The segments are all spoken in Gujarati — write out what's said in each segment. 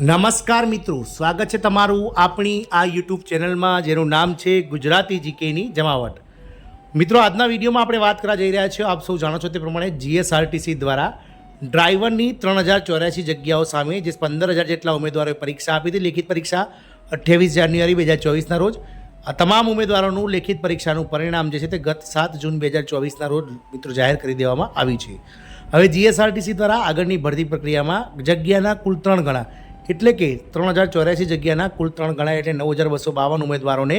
નમસ્કાર મિત્રો, સ્વાગત છે તમારું આપણી આ યુટ્યુબ ચેનલમાં, જેનું નામ છે ગુજરાતી જીકેની જમાવટ. મિત્રો, આજના વિડીયોમાં આપણે વાત કરવા જઈ રહ્યા છીએ. આપ સૌ જાણો છો તે પ્રમાણે જીએસઆરટીસી દ્વારા ડ્રાઈવરની ત્રણ હજાર ચોર્યાસી જગ્યાઓ સામે, જે પંદર હજાર જેટલા ઉમેદવારોએ પરીક્ષા આપી હતી. લેખિત પરીક્ષા અઠ્યાવીસ જાન્યુઆરી બે હજાર ચોવીસના રોજ. આ તમામ ઉમેદવારોનું લેખિત પરીક્ષાનું પરિણામ જે છે તે ગત સાત જૂન બે હજાર ચોવીસના રોજ મિત્રો જાહેર કરી દેવામાં આવી છે. હવે જીએસઆરટીસી દ્વારા આગળની ભરતી પ્રક્રિયામાં જગ્યાના કુલ ત્રણ ગણા એટલે કે ત્રણ હજાર ચોર્યાસી જગ્યાના કુલ ત્રણ ગણા એટલે નવ હજાર બસો બાવન ઉમેદવારોને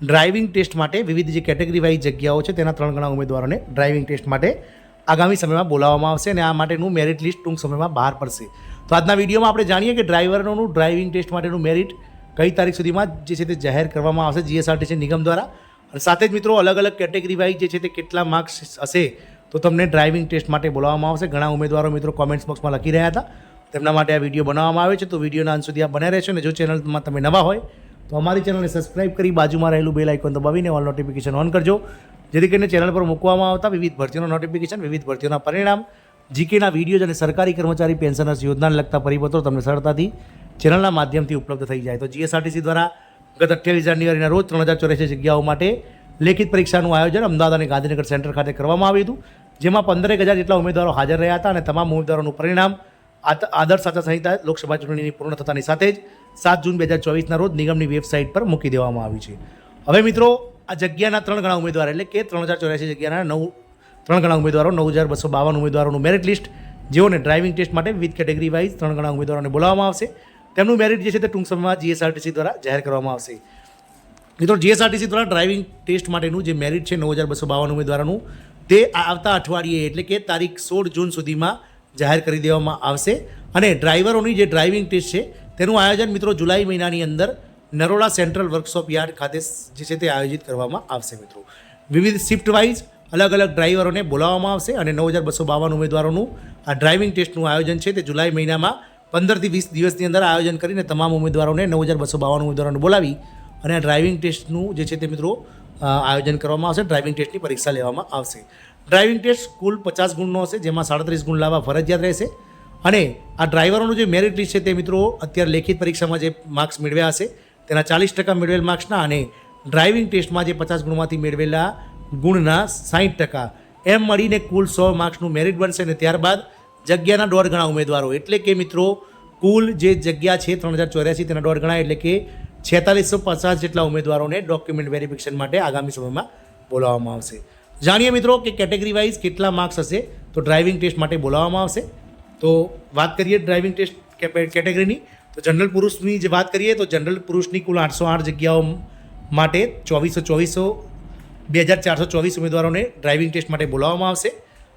ડ્રાઇવિંગ ટેસ્ટ માટે વિવિધ જે કેટેગરી વાઇઝ જગ્યાઓ છે તેના ત્રણ ગણા ઉમેદવારોને ડ્રાઇવિંગ ટેસ્ટ માટે આગામી સમયમાં બોલાવવામાં આવશે અને આ માટેનું મેરિટ લિસ્ટ ટૂંક સમયમાં બહાર પડશે. તો આજના વિડીયોમાં આપણે જાણીએ કે ડ્રાઈવરોનું ડ્રાઇવિંગ ટેસ્ટ માટેનું મેરિટ કઈ તારીખ સુધીમાં જે છે તે જાહેર કરવામાં આવશે જીએસઆરટીસી નિગમ દ્વારા. અને સાથે જ મિત્રો અલગ અલગ કેટેગરી વાઇઝ જે છે તે કેટલા માર્ક્સ હશે તો તમને ડ્રાઇવિંગ ટેસ્ટ માટે બોલાવવામાં આવશે. ઘણા ઉમેદવારો મિત્રો કોમેન્ટ્સ બોક્સમાં લખી રહ્યા હતા. તેમના માટે આ વીડિયો બનાવવામાં આવે છે. તો વિડીયોના અંત સુધી આ બને રહેશે અને જો ચેનલમાં તમે નવા હોય, તો અમારી ચેનલને સબસ્ક્રાઇબ કરી બાજુમાં રહેલું બેલ આઇકોન દબાવીને ઓલ નોટિફિકેશન ઓન કરજો. જેથી કરીને ચેનલ પર મૂકવામાં આવતા વિવિધ ભરતીઓના નોટિફિકેશન વિવિધ ભરતીઓના પરિણામ જીકેના વિડીયોઝ અને સરકારી કર્મચારી પેન્શનર્સ યોજનાને લગતા પરિપત્રો તમને સરળતાથી ચેનલના માધ્યમથી ઉપલબ્ધ થઈ જાય. તો જીએસઆરટીસી દ્વારા ગત અઠ્યાવીસ જાન્યુઆરીના રોજ ત્રણ હજાર ચોરાસી જગ્યાઓ માટે લેખિત પરીક્ષાનું આયોજન અમદાવાદ અને ગાંધીનગર સેન્ટર ખાતે કરવામાં આવ્યું હતું, જેમાં પંદરેક હજાર જેટલા ઉમેદવારો હાજર રહ્યા હતા અને તમામ ઉમેદવારોનું પરિણામ આદર્શ આચાર સંહિતા લોકસભા ચૂંટણીની પૂર્ણ થતાની સાથે જ સાત જૂન બે હજાર ચોવીસના રોજ નિગમની વેબસાઇટ પર મૂકી દેવામાં આવી છે. હવે મિત્રો, આ જગ્યાના ત્રણ ગણા ઉમેદવાર, એટલે કે ત્રણ હજાર ચોર્યાસી જગ્યાના નવ, ત્રણ ગણા ઉમેદવારો, નવ હજાર બસો બાવન ઉમેદવારોનું મેરિટ લિસ્ટ જેઓને ડ્રાઇવિંગ ટેસ્ટ માટે વિવિધ કેટેગરી વાઇઝ ત્રણ ગણા ઉમેદવારોને બોલાવવામાં આવશે. તેમનું મેરિટ જે છે તે ટૂંક સમયમાં જીએસઆરટીસી દ્વારા જાહેર કરવામાં આવશે. મિત્રો જીએસઆરટીસી દ્વારા ડ્રાઇવિંગ ટેસ્ટ માટેનું જે મેરિટ છે નવ હજાર બસો બાવન ઉમેદવારોનું, તે આવતા અઠવાડિયે, એટલે કે તારીખ સોળ જૂન સુધીમાં જાહેર કરી દેવામાં આવશે. અને ડ્રાઈવરોની જે ડ્રાઇવિંગ ટેસ્ટ છે, તેનું આયોજન મિત્રો જુલાઈ મહિનાની અંદર નરોડા સેન્ટ્રલ વર્કશોપ યાર્ડ ખાતે જે છે તે આયોજિત કરવામાં આવશે મિત્રો. વિવિધ શિફ્ટ વાઇઝ અલગ અલગ ડ્રાઈવરોને બોલાવવામાં આવશે અને નવ હજાર બસો બાવન ઉમેદવારોનું આ ડ્રાઇવિંગ ટેસ્ટનું આયોજન છે તે જુલાઈ મહિનામાં પંદરથી વીસ દિવસની અંદર આયોજન કરીને તમામ ઉમેદવારોને નવ હજાર બસો બાવન ઉમેદવારોને બોલાવી અને આ ડ્રાઇવિંગ ટેસ્ટનું જે છે તે મિત્રો આયોજન કરવામાં આવશે. ડ્રાઇવિંગ ટેસ્ટની પરીક્ષા લેવામાં આવશે. ડ્રાઇવિંગ ટેસ્ટ કુલ પચાસ ગુણનો હશે, જેમાં સાડત્રીસ ગુણ લાવવા ફરજિયાત રહેશે. અને આ ડ્રાઈવરોનું જે મેરિટ લિસ્ટ છે તે મિત્રો અત્યારે લેખિત પરીક્ષામાં જે માર્ક્સ મેળવ્યા હશે, તેના ચાલીસ ટકા મેળવેલ માર્ક્સના અને ડ્રાઇવિંગ ટેસ્ટમાં જે પચાસ ગુણમાંથી મેળવેલા ગુણના સાહીઠ ટકા. એમ મળીને કુલ સો માર્ક્સનું મેરિટ બનશે અને ત્યારબાદ જગ્યાના દોઢ ગણા ઉમેદવારો. એટલે કે મિત્રો, કુલ જે જગ્યા છે ત્રણ હજાર ચોર્યાસી, તેના દોઢ ગણા, એટલે કે છેતાલીસો પચાસ જેટલા ઉમેદવારોને ડોક્યુમેન્ટ વેરિફિકેશન માટે આગામી સમયમાં બોલાવવામાં આવશે. જાણીએ મિત્રો કે કેટેગરી વાઇઝ કેટલા માર્ક્સ હશે? તો ડ્રાઇવિંગ ટેસ્ટ માટે બોલાવવામાં આવશે. તો વાત કરીએ ડ્રાઇવિંગ ટેસ્ટ કેટેગરીની તો જનરલ પુરુષની જે વાત કરીએ, તો જનરલ પુરુષની કુલ આઠસો આઠ જગ્યાઓ માટે ચોવીસો ચોવીસો, બે હજાર ચારસો ચોવીસ ઉમેદવારોને ડ્રાઇવિંગ ટેસ્ટ માટે બોલાવવામાં આવશે.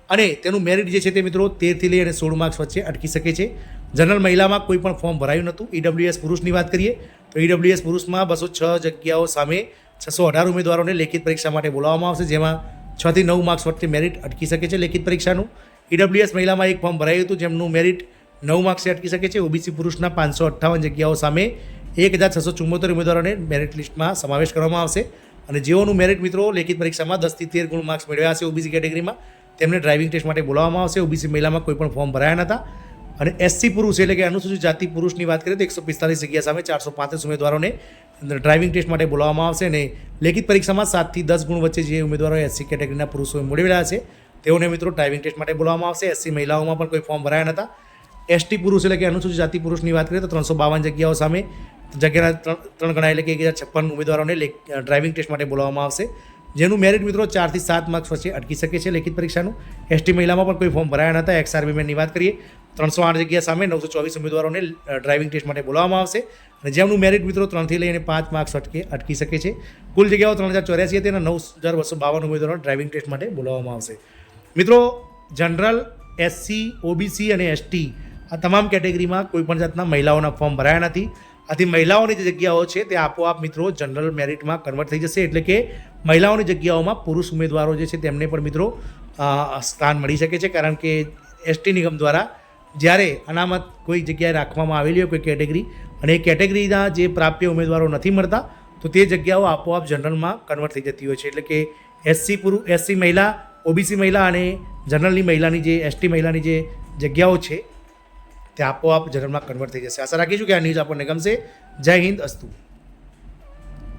અને તેનું મેરિટ જે છે તે મિત્રો તેરથી લઈ અને સોળ માર્ક્સ વચ્ચે અટકી શકે છે. જનરલ મહિલામાં કોઈ પણ ફોર્મ ભરાયું નહોતું. ઈડબ્લ્યુએસ પુરુષની વાત કરીએ તો ઈડબ્લ્યુએસ પુરુષમાં બસો છ જગ્યાઓ સામે છસો અઢાર ઉમેદવારોને લેખિત પરીક્ષા માટે બોલાવવામાં આવશે, જેમાં છથી નવ માર્ક્સ વચ્ચે મેરિટ અટકી શકે છે લેખિત પરીક્ષાનું. ઈડબ્લ્યુએસ મહિલામાં એક ફોર્મ ભરાયું હતું, જેમનું મેરિટ નવ માર્ક્સે અટકી શકે છે. ઓબીસી પુરુષના પાંચસો અઠ્ઠાવન જગ્યાઓ સામે એક હજાર છસો ચુમ્મોતેર ઉમેદવારોને મેરિટ લિસ્ટમાં સમાવેશ કરવામાં આવશે. અને જેઓનું મેરિટ મિત્રો લેખિત પરીક્ષામાં દસથી તેર ગુણ માર્ક્સ મેળવ્યા હશે ઓબીસી કેટેગરીમાં તેમને ડ્રાઇવિંગ ટેસ્ટ માટે બોલાવવામાં આવશે. ઓબીસી મહિલામાં કોઈ પણ ફોર્મ ભરાયા નહોતા અને એસસી પુરુષ એટલે કે અનુસૂચિત જાતિ પુરુષની વાત કરીએ તો એકસો પિસ્તાલીસ જગ્યા સામે ચારસો પાંત્રીસ ઉમેદવારોને ડ્રાઇવિંગ ટેસ્ટ માટે બોલાવવામાં આવશે અને લેખિત પરીક્ષામાં સાતથી દસ ગુણ વચ્ચે જે ઉમેદવારો એસસી કેટેગરીના પુરુષોએ મેળવેલા છે, તેઓને મિત્રો ડ્રાઇવિંગ ટેસ્ટ માટે બોલાવવામાં આવશે. એસસી મહિલાઓમાં પણ કોઈ ફોર્મ ભરાયા નહોતા એસટી પુરુષ એટલે કે અનુસૂચિત જાતિ પુરુષની વાત કરીએ તો ત્રણસો બાવન જગ્યાઓ સામે જગ્યાના ત્રણ ત્રણ ગણા એટલે કે એક હજાર છપ્પન ઉમેદવારોને ડ્રાઇવિંગ ટેસ્ટ માટે બોલાવવામાં આવશે. જેનું મેરિટ મિત્રો ચારથી સાત માર્ક્સ વચ્ચે અટકી શકે છે લેખિત પરીક્ષાનું. એસટી મહિલામાં પણ કોઈ ફોર્મ ભરાયા નહોતા એક્સઆરબીમેનની વાત કરીએ ત્રણસો આઠ જગ્યા સામે નવસો ચોવીસ ઉમેદવારોને ડ્રાઇવિંગ ટેસ્ટ માટે બોલાવવામાં આવશે. અને જેમનું મેરિટ મિત્રો ત્રણથી લઈને પાંચ માર્ક્સ અટકે, અટકી શકે છે. કુલ જગ્યાઓ ત્રણ હજાર ચોર્યાસી હતી અને નવ હજાર બસો બાવન ઉમેદવારો ડ્રાઇવિંગ ટેસ્ટ માટે બોલાવવામાં આવશે. મિત્રો જનરલ એસસી ઓબીસી અને એસટી આ તમામ કેટેગરીમાં કોઈપણ જાતના મહિલાઓના ફોર્મ ભરાયા નથી. આથી મહિલાઓની જે જગ્યાઓ છે તે આપોઆપ મિત્રો જનરલ મેરિટમાં કન્વર્ટ થઈ જશે. એટલે કે મહિલાઓની જગ્યાઓમાં પુરુષ ઉમેદવારો જે છે તેમને પણ મિત્રો સ્થાન મળી શકે છે. કારણ કે એસટી નિગમ દ્વારા જ્યારે અનામત કોઈ જગ્યાએ રાખવામાં આવેલી હોય, કોઈ કેટેગરી, અને એ કેટેગરીના જે પ્રાપ્ય ઉમેદવારો નથી મળતા, તો તે જગ્યાઓ આપોઆપ જનરલમાં કન્વર્ટ થઈ જતી હોય છે. એટલે કે એસસી પુરુષ એસસી મહિલા ઓબીસી મહિલા અને જનરલની મહિલાની જે એસટી મહિલાની જે જગ્યાઓ છે, તે આપોઆપ જનરલમાં કન્વર્ટ થઈ જશે. આશા રાખીશું કે આ ન્યૂઝ આપણને ગમશે. જય હિન્દ, અસ્તુ.